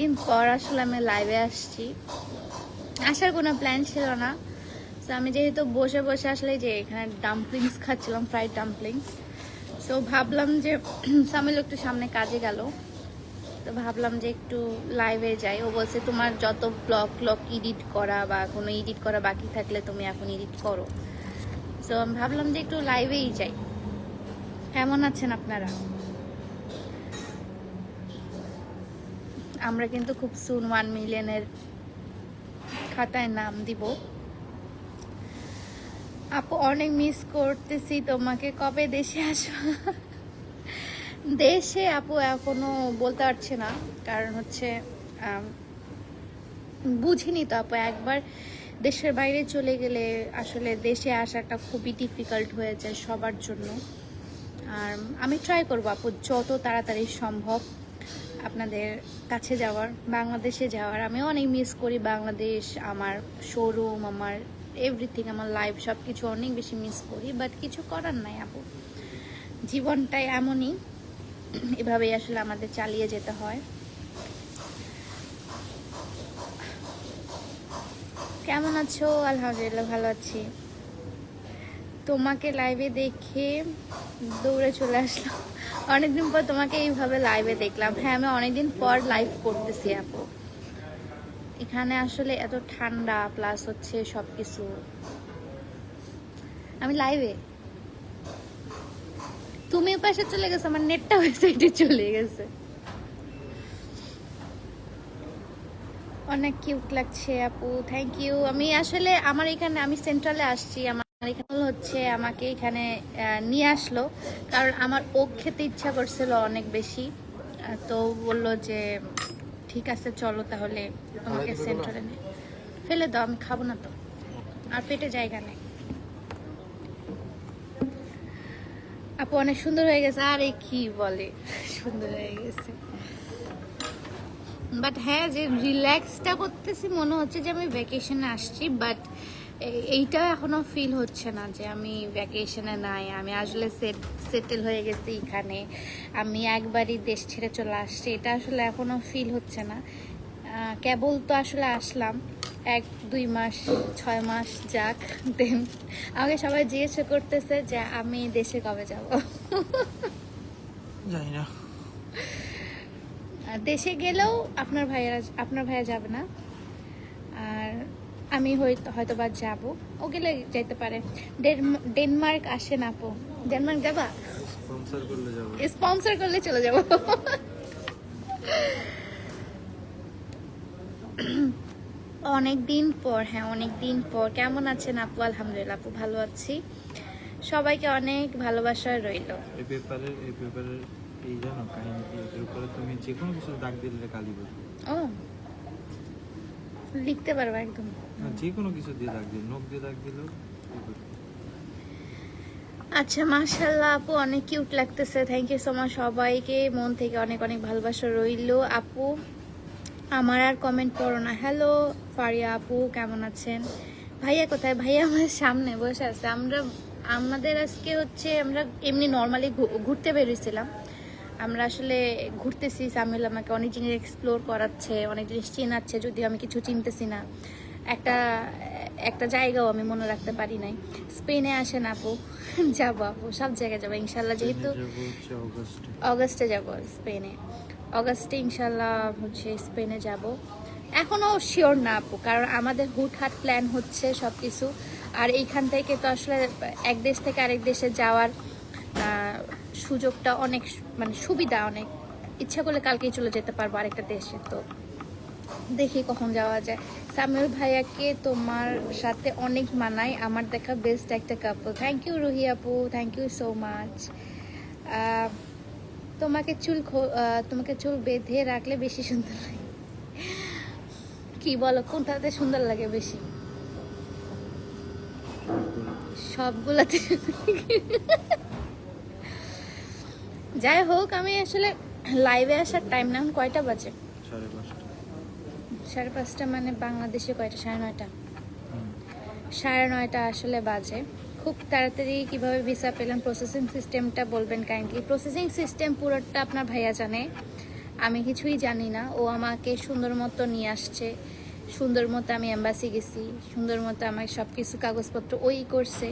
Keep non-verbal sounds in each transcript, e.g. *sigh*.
দিন পর আসলে আমি লাইভে আসছি। আসার কোনো প্ল্যান ছিল না। তো আমি যেহেতু বসে বসে আসলে যে এখানে ডাম্পলিংস খাচ্ছিলাম ফ্রাইড ডাম্পলিংস সো ভাবলাম যে, *clears throat* সামিল একটু সামনে কাজে গেল। তো ভাবলাম যে একটু লাইভে যাই। ও বলছে, তোমার যত ব্লগ ব্লগ এডিট করা বা কোনো এডিট করা বাকি থাকলে তুমি এখন এডিট করো। আমি ভাবলাম যে একটু লাইভেই যাই। কেমন আছেন আপনারা? আমরা কিন্তু খুব সুন ওয়ান মিলিয়নের খাতায় নাম দিব। আপু, অনেক মিস করতেছি তোমাকে। কবে দেশে আসো দেশে আপু এখনও বলতে পারছে না। কারণ হচ্ছে বুঝিনি তো আপু, একবার দেশের বাইরে চলে গেলে আসলে দেশে আসাটা খুবই ডিফিকাল্ট হয়ে যায় সবার জন্য। আর আমি ট্রাই করব আপু, যত তাড়াতাড়ি সম্ভব। আপনাদের কাছে যাওয়ার, বাংলাদেশে যাওয়ার। আমি অনেক মিস করি বাংলাদেশ, আমার শোরুম আমার এভরিথিং আমার লাইফ সব কিছু অনেক বেশি মিস করি বাট কিছু করার নাই আপু। জীবনটাই এমনই, এভাবেই আসলে আমাদের চালিয়ে যেতে হয়। কেমন আছো? আলহামদুলিল্লাহ, ভালো আছি। তোমাকে লাইভে দেখে দৌড়ে চলে আসলাম। অনেকদিন পর তোমাকে এইভাবে লাইভে দেখলাম। হ্যাঁ আমি অনেকদিন পর লাইভ করতেছি আপু। এখানে আসলে এত ঠান্ডা প্লাস হচ্ছে সবকিছু। আমি লাইভে তুমি পাশে চলে গেছো, আমার নেটটা ওই সাইডে চলে গেছে। অনেক কিউট লাগছে আপু। থ্যাংক ইউ আমি আসলে, আমার এখানে, আমি সেন্ট্রালে আসছি, আমার হচ্ছে আমাকে এখানে নিয়ে আসলো। কারণ আমার ওক খেতে ইচ্ছা করছিল অনেক বেশি। তো বলল যে ঠিক আছে চলো তাহলে তোমাকে সেন্ট্রালে নে ফেলে দাও আমি খাব না তো। আর পেটে জায়গা নেই। আপু অনেক সুন্দর হয়ে গেছে। আরে কি বলে? সুন্দর হয়ে গেছে। বাট হ্যাঁ যে রিল্যাক্সটা করতেছি মনে হচ্ছে যে আমি ভ্যাকেশনে আসছি। বাট এইটা এখনও ফিল হচ্ছে না যে আমি ভ্যাকেশনে নাই। আমি আসলে সেট সেটেল হয়ে গেছি এখানে। আমি একবারই দেশ ছেড়ে চলে আসছি। এটা আসলে এখনও ফিল হচ্ছে না। কেবল তো আসলে আসলাম। এক দুই মাস ছয় মাস যাক দেন আমাকে সবাই জিজ্ঞেস করতেছে যে আমি দেশে কবে যাব। জানি না। দেশে গেলেও আপনার ভাইয়েরা আপনার ভাইয়া যাবে না। আর আমি হয়তো বা যাব। ও গেলে যাইতে পারে। ডেনমা- ডেনমার্ক আসে না আপু। ডেনমার্ক যাবা? স্পন্সর করলে চলে যাব। অনেক দিন পর হ্যাঁ অনেক দিন পর। কেমন আছেন আপু? আলহামদুলিল্লাহ আপু ভালো আছি। সবাইকে অনেক ভালোবাসা রইল। এই পেপারের এই পেপারের এই জানো কাহিনী এর উপরে তুমি যে কোনো কিছু দাগ দিলে কালি বসবে ও লিখতে পারব একদম। যে কোনো কিছু দিয়ে দাগ দিলে নখ দিয়ে দাগ দিলেও আচ্ছা মাশাল্লাহ আপু অনেক কিউট লাগতেছে। থ্যাংক ইউ সো মাচ সবাইকে। মন থেকে অনেক অনেক ভালোবাসা রইল। আপু আমার আর কমেন্ট পড়ো না। হ্যালো ফারিয়া আপু কেমন আছেন? ভাইয়া কোথায়? ভাইয়া আমার সামনে বসে আছে। আমরা আমাদের আজকে হচ্ছে আমরা এমনি নর্মালি ঘুরতে বেরিয়েছিলাম। আমরা আসলে ঘুরতেছি সামিল আমাকে অনেক জিনিস এক্সপ্লোর করাচ্ছে অনেক জিনিস চেনাচ্ছে যদিও আমি কিছু চিনতেছি না। একটা একটা জায়গাও আমি মনে রাখতে পারি নাই। স্পেনে আসেন আপু *laughs* যাব আপু সব জায়গায় যাব ইনশাল্লাহ যেহেতু অগস্টে। যাব স্পেনে। অগস্টে ইনশাল্লাহ হচ্ছে স্পেনে যাব। এখনও শিওর না আপু কারণ আমাদের হুটহাট প্ল্যান হচ্ছে সব কিছু আর এইখান থেকে তো আসলে এক দেশ থেকে আরেক দেশে যাওয়ার সুযোগটা অনেক মানে সুবিধা, অনেক ইচ্ছা করলে কালকেই চলে যেতে পারব আরেকটা দেশে। তো দেখি কখন যাওয়া যায়। সামিউল ভাইয়াকে তোমার সাথে অনেক মানায় আমার দেখা বেস্ট একটা কাপল থ্যাংক ইউ রুহি আপু। থ্যাংক ইউ সো মাচ তোমাকে চুল তোমাকে চুল বেঁধে রাখলে বেশি সুন্দর লাগে। কি বলো, কোনটাতে সুন্দর লাগে বেশি? সবগুলাতে যাই হোক আমি আসলে লাইভে আসার টাইম না এখন কয়টা বাজে? সাড়ে পাঁচটা। মানে বাংলাদেশে কয়টা? সাড়ে নয়টা। সাড়ে নয়টা আসলে বাজে। খুব তাড়াতাড়ি কীভাবে ভিসা পেলাম প্রসেসিং সিস্টেমটা বলবেন কাইন্ডলি প্রসেসিং সিস্টেম পুরোটা আপনার ভাইয়া জানে। আমি কিছুই জানি না। ও আমাকে সুন্দর মতো নিয়ে আসছে। সুন্দর মতো আমি এম্বাসি গেছি। সুন্দর মতো আমার সব কিছু কাগজপত্র ওই করছে।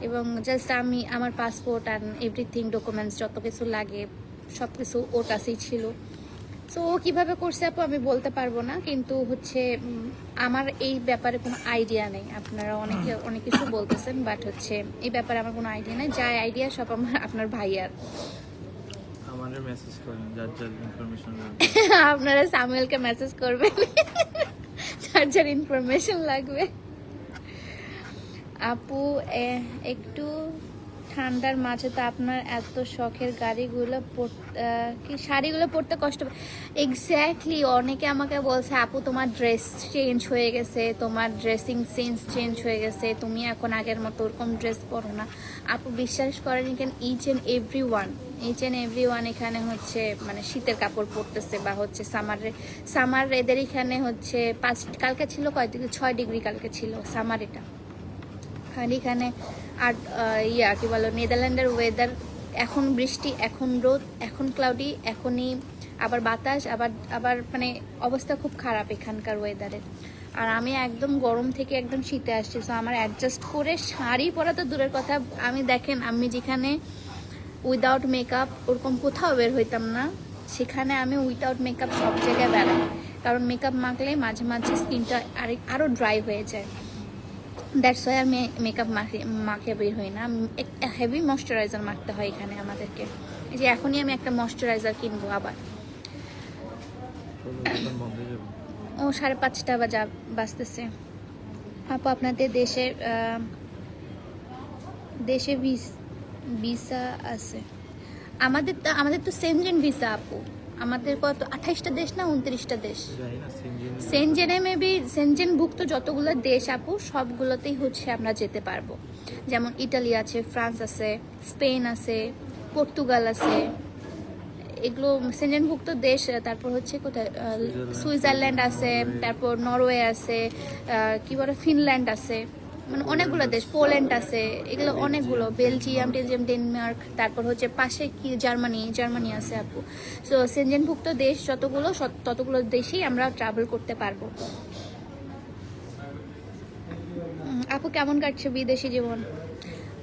এবং জাস্ট আমি আমার পাসপোর্ট আর এভরিথিং ডকুমেন্টস যত কিছু লাগে সব কিছু ওর কাছেই ছিল। সো ও কীভাবে করছে আপু আমি বলতে পারব না কিন্তু হচ্ছে আমার এই ব্যাপারে কোনো আইডিয়া নেই। আপনারা অনেকে অনেক কিছু বলতেছেন বাট হচ্ছে এই ব্যাপারে আমার কোনো আইডিয়া নেই। যা আইডিয়া সব আমার আপনার ভাইয়ার। আমাদের মেসেজ করেন যার যার ইনফরমেশন *laughs* আপনারা সামুয়েলকে মেসেজ করবেন। *laughs* যার যার ইনফরমেশন লাগবে। আপু একটু ঠান্ডার মাঝে তো আপনার এত শখের গাড়িগুলো কি শাড়িগুলো পরতে কষ্ট এক্স্যাক্টলি অনেকে আমাকে বলছে, আপু, তোমার ড্রেস চেঞ্জ হয়ে গেছে, তোমার ড্রেসিং সেন্স চেঞ্জ হয়ে গেছে, তুমি এখন আগের মতো ওরকম ড্রেস পরো না। আপু, বিশ্বাস করেন কেন each and every one each and every one এখানে হচ্ছে মানে শীতের কাপড় পরতেছে বা হচ্ছে সামারে সামার এদের এখানে হচ্ছে পাঁচ, কালকে ছিল কয় ডিগ্রি ছয় ডিগ্রি কালকে ছিল সামার এটা আর এখানে আর ইয়া কি বলো, নেদারল্যান্ডের ওয়েদার এখন বৃষ্টি, এখন রোদ, এখন ক্লাউডি এখনই আবার বাতাস, আবার আবার মানে অবস্থা খুব খারাপ এখানকার ওয়েদারের আর আমি একদম গরম থেকে একদম শীতে আসছি সো আমার অ্যাডজাস্ট করে শাড়ি পরা তো দূরের কথা। আমি দেখেন, আমি যেখানে উইদাউট মেকআপ ওরকম কোথাও বের হইতাম না, সেখানে আমি উইদাউট মেকআপ সব জায়গায় বেড়াই। কারণ মেকআপ মাখলে মাঝে মাঝে স্কিনটা আরেক আরও ড্রাই হয়ে যায়। দ্যাটস ওয়াই আমি মেকআপ মাখে মাখে বের হই না। হেভি ময়শ্চারাইজার মাখতে হয় এখানে আমাদেরকে। এই যে এখনই আমি একটা ময়শ্চারাইজার কিনবো আবার। ও সাড়ে পাঁচটা বাজা, বাজতেছে। আপু, আপনাদের দেশের দেশে ভিসা আছে। আমাদের তো আমাদের তো সেনজেন ভিসা আপু। আমাদের কত আঠাইশটা দেশ না উনত্রিশটা দেশ? জানি সেনজেনে মেবি সেনজেনভুক্ত যতগুলো দেশ আপু সবগুলোতেই হচ্ছে আমরা যেতে পারব। যেমন ইটালি আছে ফ্রান্স আছে স্পেন আছে পর্তুগাল আছে। এগুলো সেনজেনভুক্ত দেশ তারপর হচ্ছে কোথায়? সুইজারল্যান্ড। আছে তারপর নরওয়ে আছে কি বলে ফিনল্যান্ড আছে। মানে অনেকগুলো দেশ, পোল্যান্ড আছে, এগুলো অনেকগুলো, বেলজিয়াম টেলজিয়াম ডেনমার্ক, তারপর হচ্ছে পাশে কি, জার্মানি জার্মানি আছে আপু। সো সেনজেনভুক্ত দেশ যতগুলো ততগুলো দেশেই আমরা ট্রাভেল করতে পারব। আপু কেমন কাটছে বিদেশি জীবন?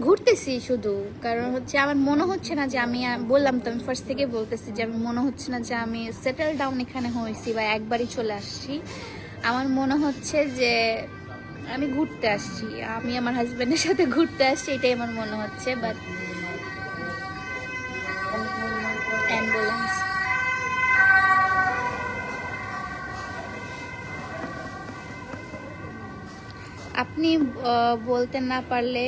ঘুরতেছি শুধু, কারণ হচ্ছে আমার মনে হচ্ছে না যে আমি, বললাম তো, আমি ফার্স্ট থেকে বলতেছি যে আমি, মনে হচ্ছে না যে আমি সেটেল ডাউন এখানে হয়েছি বা একবারই চলে আসছি। আমার মনে হচ্ছে যে আমি ঘুরতে আসছি। আমি আমার হাজব্যান্ডের সাথে ঘুরতে আসছি, এটাই আমার মনে হচ্ছে বাট অ্যাম্বুলেন্স আপনি বলতে না পারলে,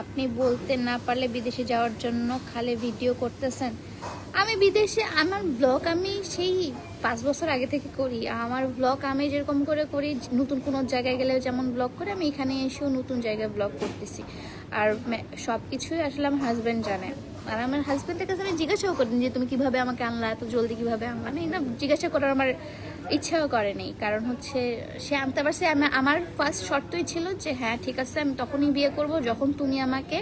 আপনি বলতে না পারলে বিদেশে যাওয়ার জন্য খালি ভিডিও করতেছেন। আমি বিদেশে, আমার ব্লগ আমি সেই পাঁচ বছর আগে থেকে করি। আমার ব্লগ আমি যেরকম করে করি, নতুন কোনো জায়গায় গেলে যেমন ব্লগ করে, আমি এখানে এসেও নতুন জায়গায় ব্লগ করতেছি। আর সব কিছুই আসলে আমার হাজব্যান্ড জানে। আর আমার হাজব্যান্ডের কাছে আমি জিজ্ঞাসাও করিনি যে, তুমি কীভাবে আমাকে আনলা? এত জলদি কীভাবে আনলা? না এটা জিজ্ঞাসা করার আমার ইচ্ছাও করেনি কারণ হচ্ছে, সে আনতে পারছে। আমার ফার্স্ট শর্তই ছিল যে হ্যাঁ ঠিক আছে, আমি তখনই বিয়ে করব। যখন তুমি আমাকে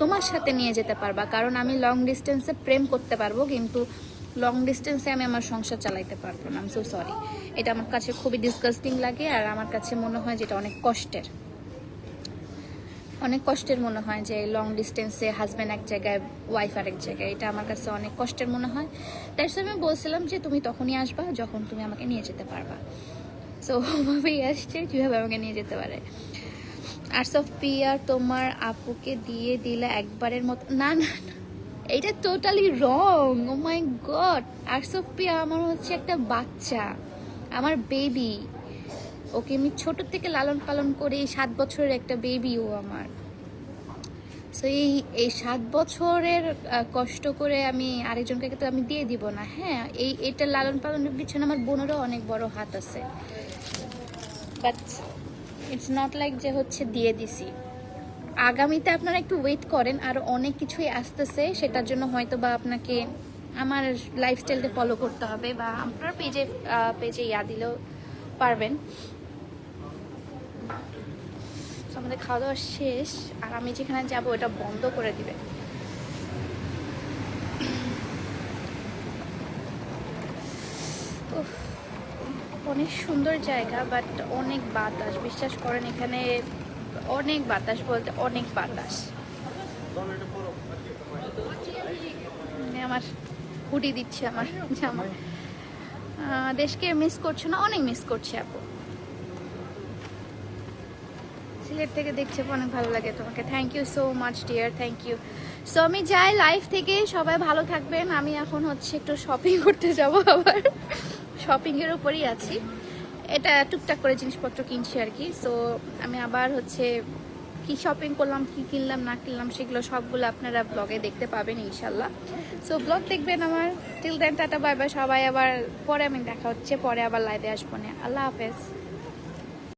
তোমার সাথে নিয়ে যেতে পারবা, কারণ আমি লং ডিস্টেন্সে প্রেম করতে পারব, কিন্তু লং ডিস্টেন্সে আমি আমার সংসার চালাইতে পারব না আমি সো সরি এটা আমার কাছে খুবই ডিসকাস্টিং লাগে, আর আমার কাছে মনে হয় যেটা অনেক কষ্টের। অনেক কষ্টের মনে হয় যে লং ডিস্টেন্সে হাজব্যান্ড এক জায়গায় ওয়াইফ আরেক জায়গায়, এটা আমার কাছে অনেক কষ্টের মনে হয়। জন্য আমি বলছিলাম যে তুমি তখনই আসবা যখন তুমি আমাকে নিয়ে যেতে পারবা। সো ওভাবেই *laughs* আসছে, কীভাবে আমাকে নিয়ে যেতে পারে? আর্টস অফ পিয়ার তোমার আপুকে দিয়ে দিলে একবারের মতো। না না না এটা totally wrong oh my god arts of pier আমার হচ্ছে একটা বাচ্চা, আমার বেবি ওকে আমি ছোট থেকে লালন পালন করে এই সাত বছরের একটা বেবি ও আমার। সো এই এই সাত বছরের কষ্ট করে আমি আরেকজনকে তো আমি দিয়ে দিব না। হ্যাঁ এই, এটা লালন পালনের পিছনে আমার বোনেরও অনেক বড় হাত আছে। বাট ইটস নট লাইক যে হচ্ছে দিয়ে দিছি। আগামীতে আপনারা একটু ওয়েট করেন, আর অনেক কিছুই আসতেছে, সেটার জন্য হয়তো বা আপনাকে আমার লাইফস্টাইলটা ফলো করতে হবে, বা আপনার পেজে পেজে ইয়া দিলেও পারবেন। আমাদের খাওয়া দাওয়া শেষ, আর আমি যেখানে যাব ওটা বন্ধ করে দিবে। অনেক সুন্দর জায়গা বাট অনেক বাতাস। বিশ্বাস করেন, এখানে অনেক বাতাস বলতে অনেক বাতাস। আমার হুডি দিচ্ছে আমার জামা। দেশকে মিস করছ না? অনেক মিস করছে আপু। সিলেট থেকে দেখছে অনেক ভালো লাগে তোমাকে। Thank you so much dear thank you so আমি যাই লাইফ থেকে, সবাই ভালো থাকবেন। আমি এখন হচ্ছে একটু শপিং করতে যাব আবার। শপিং এর উপরেই আছি। এটা টুকটাক করে জিনিসপত্র কিনছি আর কি। সো আমি আবার হচ্ছে কি শপিং করলাম, কি কিনলাম, না কিনলাম, সেগুলো সবগুলো আপনারা ব্লগে দেখতে পাবেন ইনশাল্লাহ সো ব্লগ দেখবেন আমার। Till then tata bye bye সবাই আবার, পরে আমি দেখা হচ্ছে, পরে আবার লাইভে আসব না। আল্লাহ হাফেজ।